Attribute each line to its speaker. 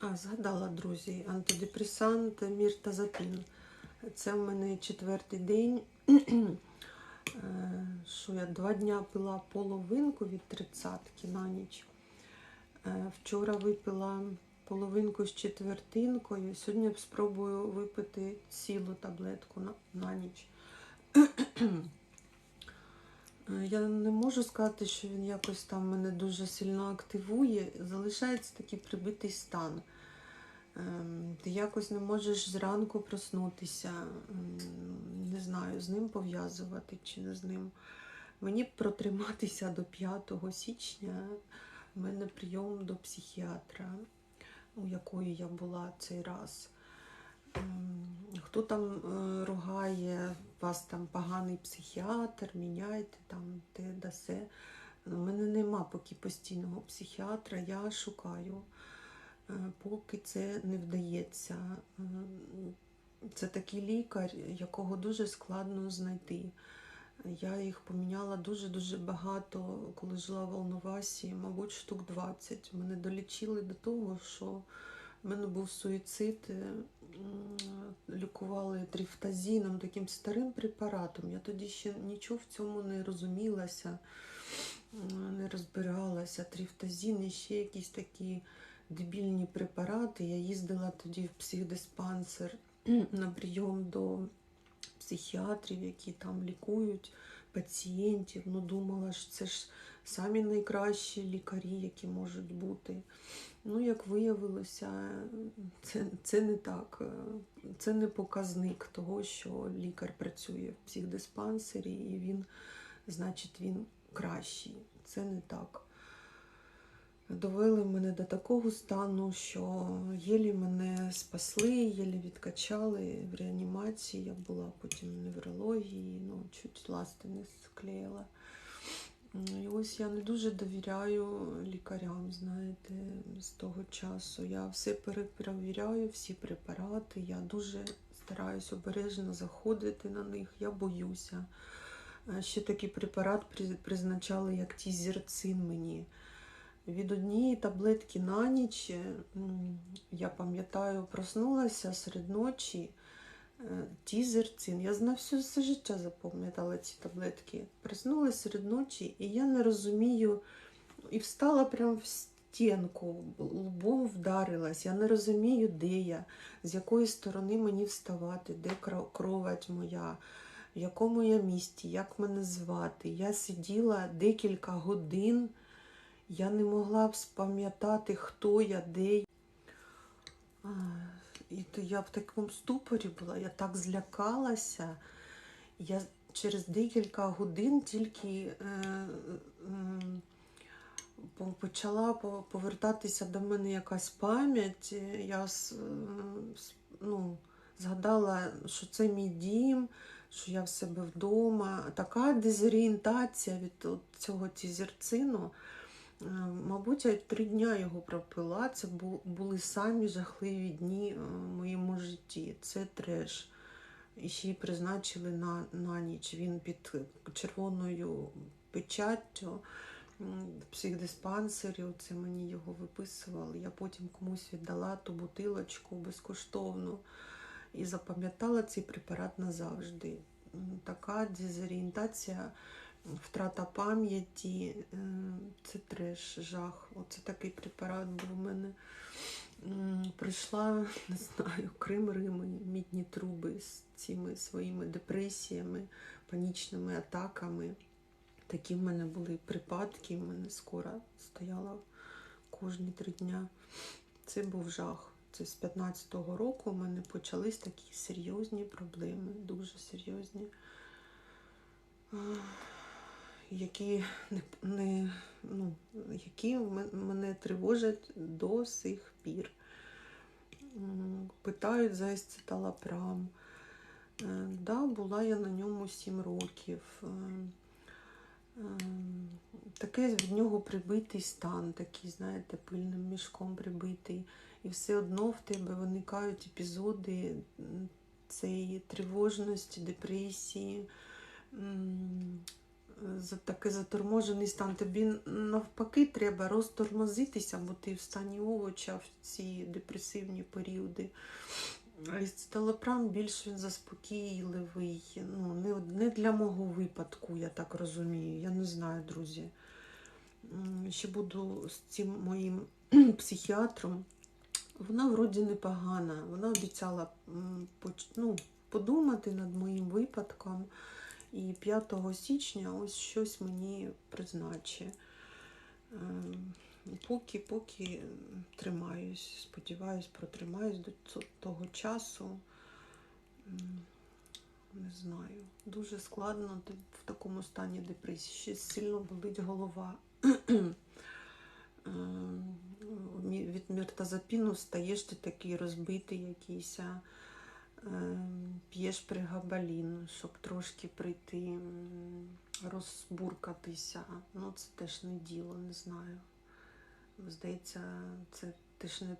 Speaker 1: А, згадала, друзі, антидепресант міртазапін. Це в мене четвертий день. Е, Що я два дня пила половинку від тридцятки на ніч. Е, Вчора випила половинку з четвертинкою. Сьогодні спробую випити цілу таблетку на, на ніч. Е, Я не можу сказати, що він якось там мене дуже сильно активує. Залишається такий прибитий стан. Ем, Ти якось не можеш зранку проснутися. Не знаю, з ним пов'язувати чи не з ним. Мені протриматися до 5 січня. У мене прийом до психіатра, у якої я була цей раз. Хто там е, ругає, вас там поганий психіатр, міняйте там те да се. У мене нема поки постійного психіатра, я шукаю, е, поки це не вдається. Ем, Це такий лікар, якого дуже складно знайти. Я їх поміняла дуже-дуже багато, коли жила в Волновасі, мабуть, штук 20. Мене долічили до того, що в мене був суїцид, е, лікували трифтазіном, таким старим препаратом. Я тоді ще нічого в цьому не розумілася, не розбиралася. Трифтазін і ще якісь такі дебільні препарати. Я їздила тоді в психдиспансер на прийом до психіатрів, які там лікують пацієнтів. Ну, думала, що це ж самі найкращі лікарі, які можуть бути. Ну, як виявилося, це, це не так. Це не показник того, що лікар працює в психдиспансері, і він, значить, він кращий. Це не так. Довели мене до такого стану, що єлі мене спасли, єлі відкачали в реанімації. Я була потім в неврології, ну, чуть ласти не склеїла. І ось я не дуже довіряю лікарям, знаєте, з того часу. Я все перепровіряю, всі препарати. Я дуже стараюсь обережно заходити на них, я боюся. Ще такий препарат призначали як тізерцин мені. Від однієї таблетки на ніч, я пам'ятаю, проснулася серед ночі. Тізерцин. Я знаю все, все життя запам'ятала ці таблетки. Проснулася серед ночі, і я не розумію, і встала прямо в стінку, лбом вдарилась. Я не розумію, де я, з якої сторони мені вставати, де кро- кровать моя, в якому я місті, як мене звати. Я сиділа декілька годин. Я не могла б спам'ятати, хто я, де І то я в такому ступорі була, я так злякалася. Я через декілька годин тільки е, м, по- почала повертатися до мене якась пам'ять. Я е, ну, згадала, що це мій дім, що я в себе вдома. Така дезорієнтація від цього тізерцину. Е, Мабуть, я три дня його пропила. Це були самі жахливі дні е, в моєму житті. Це треш. І ще й призначили на, на ніч. Він під червоною печаттю м, в психдиспансері. Це мені його виписували. Я потім комусь віддала ту бутилочку безкоштовно і запам'ятала цей препарат назавжди. Така дезорієнтація втрата пам'яті, е, це треш, жах. Оце такий препарат був у мене. Прийшла, не знаю, Крим Рими, мідні труби з цими своїми депресіями, панічними атаками. Такі в мене були припадки, в мене скоро стояла кожні три дня. Це був жах. Це з 15-го року у мене почались такі серйозні проблеми, дуже серйозні які не, не ну, які мене тривожать до сих пір. Питають за есциталапрам. Е, Да, була я на ньому 7 років. Е, е, Таке від нього прибитий стан, такий, знаєте, пильним мішком прибитий. І все одно в тебе виникають епізоди цієї тривожності, депресії. Такий заторможений стан. Тобі навпаки треба розтормозитися, бо ти в стані овоча в ці депресивні періоди. А Естелопрам більш він заспокійливий. Ну, не, не для мого випадку, я так розумію. Я не знаю, друзі. Ще буду з цим моїм психіатром. Вона вроді непогана. Вона обіцяла ну, подумати над моїм випадком. І 5 січня ось щось мені призначить. Ем, Поки, поки тримаюсь, сподіваюсь, протримаюсь до того часу. Не знаю. Дуже складно в такому стані депресії. Ще сильно болить голова. Ем, Від міртазапіну стаєш ти такий розбитий якийсь. П'єш пригабалін, щоб трошки прийти, розбуркатися. Ну, це теж не діло, не знаю. Здається, це теж не